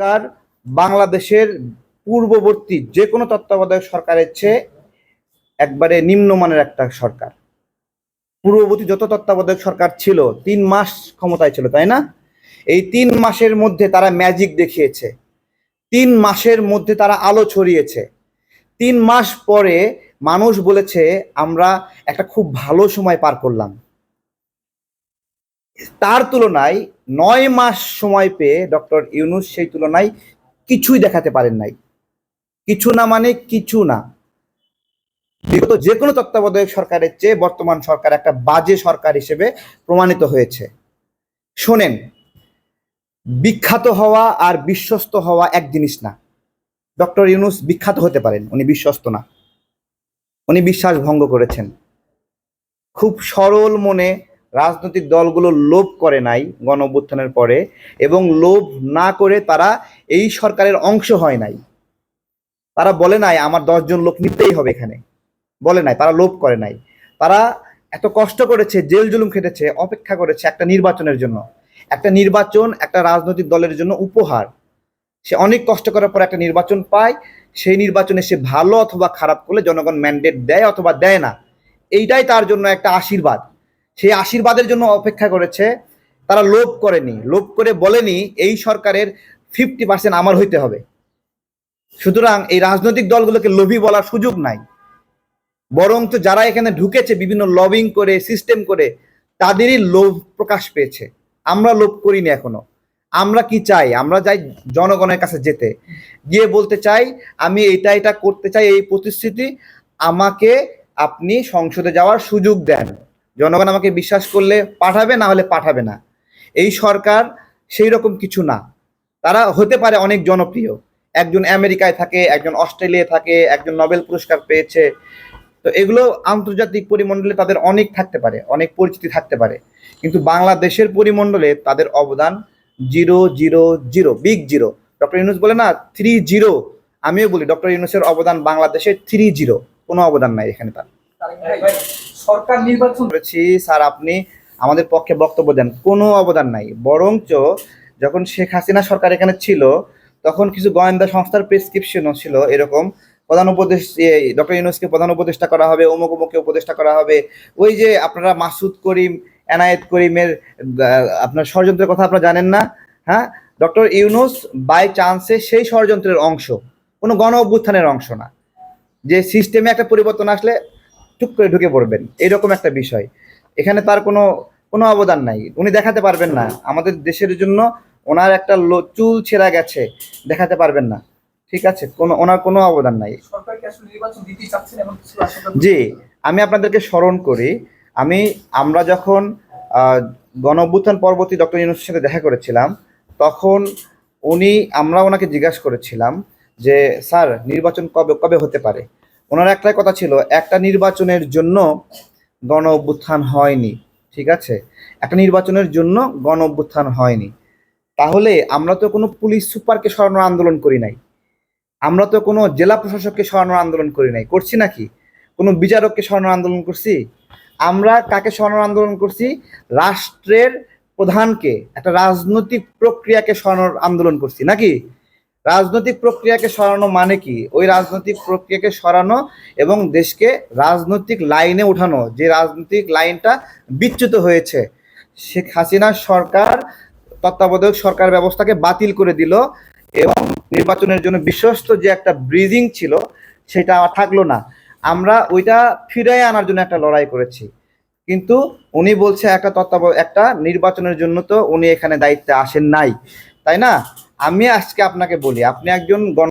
সরকার বাংলাদেশের পূর্ববর্তী যে কোনো তত্ত্বাবধায়ক সরকারের চেয়ে একবারে নিম্নমানের একটা সরকার। পূর্ববর্তী যত তত্ত্বাবধায়ক সরকার ছিল, তিন মাস ক্ষমতায় ছিল, তাই না? এই তিন মাসের মধ্যে তারা ম্যাজিক দেখিয়েছে। তিন মাসের মধ্যে তারা আলো ছড়িয়েছে। তিন মাস পরে মানুষ বলেছে, আমরা একটা খুব ভালো সময় পার করলাম। তার তুলনায় নয় মাস সময় পেয়ে ডক্টর ইউনুস সেই তুলনায় কিছুই দেখাতে পারেন নাই। কিছু না মানে কিছু না। বিগত যে কোনো তত্ত্বাবধায়ক সরকারের চেয়ে বর্তমান সরকার একটা বাজে সরকার হিসেবে প্রমাণিত হয়েছে। শোনেন, বিখ্যাত হওয়া আর বিশ্বস্ত হওয়া এক জিনিস না। ডক্টর ইউনুস বিখ্যাত হতে পারেন, উনি বিশ্বস্ত না। উনি বিশ্বাস ভঙ্গ করেছেন। খুব সরল মনে রাজনৈতিক দলগুলো লোভ করে নাই গণ অভ্যুত্থানের পরে এবং লোভ না করে তারা এই সরকারের অংশ হয় নাই। তারা বলে নাই, আমার দশজন লোক নিতেই হবে এখানে। বলে নাই, তারা লোভ করে নাই। তারা এত কষ্ট করেছে, জেল জুলুম খেটেছে, অপেক্ষা করেছে একটা নির্বাচনের জন্য। একটা নির্বাচন একটা রাজনৈতিক দলের জন্য উপহার। সে অনেক কষ্ট করার পর একটা নির্বাচন পায়। সেই নির্বাচনে সে ভালো অথবা খারাপ করলে জনগণ ম্যান্ডেট দেয় অথবা দেয় না। এইটাই তার জন্য একটা আশীর্বাদ। সেই আশীর্বাদের জন্য অপেক্ষা করেছে, তারা লোভ করেনি। লোভ করে বলেনি, এই সরকারের ফিফটি পার্সেন্ট আমার হইতে হবে। সুতরাং এই রাজনৈতিক দলগুলোকে লোভী বলার সুযোগ নাই। বরং তো যারা এখানে ঢুকেছে, বিভিন্ন লবিং করে সিস্টেম করে, তাদেরই লোভ প্রকাশ পেয়েছে। আমরা লোভ করিনি এখনও। আমরা কি চাই? আমরা চাই জনগণের কাছে যেতে। গিয়ে বলতে চাই, আমি এটা এটা করতে চাই, এই প্রতিশ্রুতি আমাকে আপনি সংসদে যাওয়ার সুযোগ দেন। জনগণ আমাকে বিশ্বাস করলে পাঠাবে, না হলে পাঠাবে না। এই সরকার সেই রকম কিছু না। তারা হতে পারে অনেক জনপ্রিয়। একজন আমেরিকায় থাকে, একজন অস্ট্রেলিয়ায় থাকে, একজন নোবেল পুরস্কার পেয়েছে। তো এগুলো আন্তর্জাতিক পরিমণ্ডলে তাদের অনেক থাকতে পারে, অনেক পরিচিতি থাকতে পারে। কিন্তু বাংলাদেশের পরিমণ্ডলে তাদের অবদান zero zero zero, big zero. Doctor Yunus বলে না, থ্রি জিরো। আমিও বলি, ডক্টর ইউনুসের অবদান বাংলাদেশের থ্রি জিরো। কোনো অবদান নাই এখানে তার। সরকার নির্বাচন করেছি, স্যার আপনি আমাদের পক্ষে বক্তব্য দেন। কোনো অবদান নাই। বরঞ্চ যখন শেখ হাসিনা সরকার এখানে ছিল, তখন কিছু গোয়েন্দা সংস্থার প্রেসক্রিপশনও ছিল এরকম। প্রধান উপদেশ ডক্টর ইউনুসকে প্রধান উপদেষ্টা করা হবে, অমুক অমুককে উপদেষ্টা করা হবে। ওই যে আপনারা মাসুদ করিম, এনায়েত করিমের আপনার ষড়যন্ত্রের কথা আপনারা জানেন না? হ্যাঁ? ডক্টর ইউনুস বাই চান্সে সেই ষড়যন্ত্রের অংশ। কোনো গণ অভ্যুত্থানের অংশ না। যে সিস্টেমে একটা পরিবর্তন আসলে টুক করে ঢুকে পড়বেন। এইরকম একটা বিষয়। এখানে তার কোনো কোনো অবদান নাই। উনি দেখাতে পারবেন না। আমাদের দেশের জন্য ওনার একটা চুল ছেঁড়া গেছে। দেখাতে পারবেন না। ঠিক আছে? কোনো ওনার কোনো অবদান নাই। জি। আমি আপনাদেরকে স্মরণ করি আমি আমরা যখন গণ অভ্যুত্থান পরবর্তী ডক্টর ইউনুসের সাথে দেখা করেছিলাম তখন উনি আমরা ওনাকে জিজ্ঞাসা করেছিলাম যে স্যার নির্বাচন কবে কবে হতে পারে? ওনার একটাই কথা ছিল, একটা নির্বাচনের জন্য গণ অভ্যুত্থান হয়নি, ঠিক আছে? একটা নির্বাচনের জন্য গণ অভ্যুত্থান হয়নি। তাহলে আমরা তো কোনো পুলিশ সুপারকে সরানোর আন্দোলন করি নাই। আমরা তো কোনো জেলা প্রশাসককে সরানোর আন্দোলন করি নাই। করছি নাকি? কোনো বিচারককে সরানোর আন্দোলন করছি? আমরা কাকে সরানোর আন্দোলন করছি? রাষ্ট্রের প্রধানকে, একটা রাজনৈতিক প্রক্রিয়াকে সরানোর আন্দোলন করছি, নাকি? রাজনৈতিক প্রক্রিয়াকে সরানো মানে কি? ওই রাজনৈতিক প্রক্রিয়াকে সরানো এবং দেশকে রাজনৈতিক লাইনে উঠানো, যে রাজনৈতিক লাইনটা বিচ্যুত হয়েছে। শেখ হাসিনার সরকার তত্ত্বাবধায়ক সরকার ব্যবস্থাকে বাতিল করে দিল এবং নির্বাচনের জন্য বিশ্বস্ত যে একটা ব্রিজিং ছিল, সেটা থাকল না। আমরা ওইটা ফিরিয়ে আনার জন্য একটা লড়াই করেছি। কিন্তু উনি বলছে একটা তত্ত্বাব একটা নির্বাচনের জন্য তো উনি এখানে দায়িত্বে আসেন নাই, তাই না? আমি আজকে আপনাকে বলি আপনি একজন গণ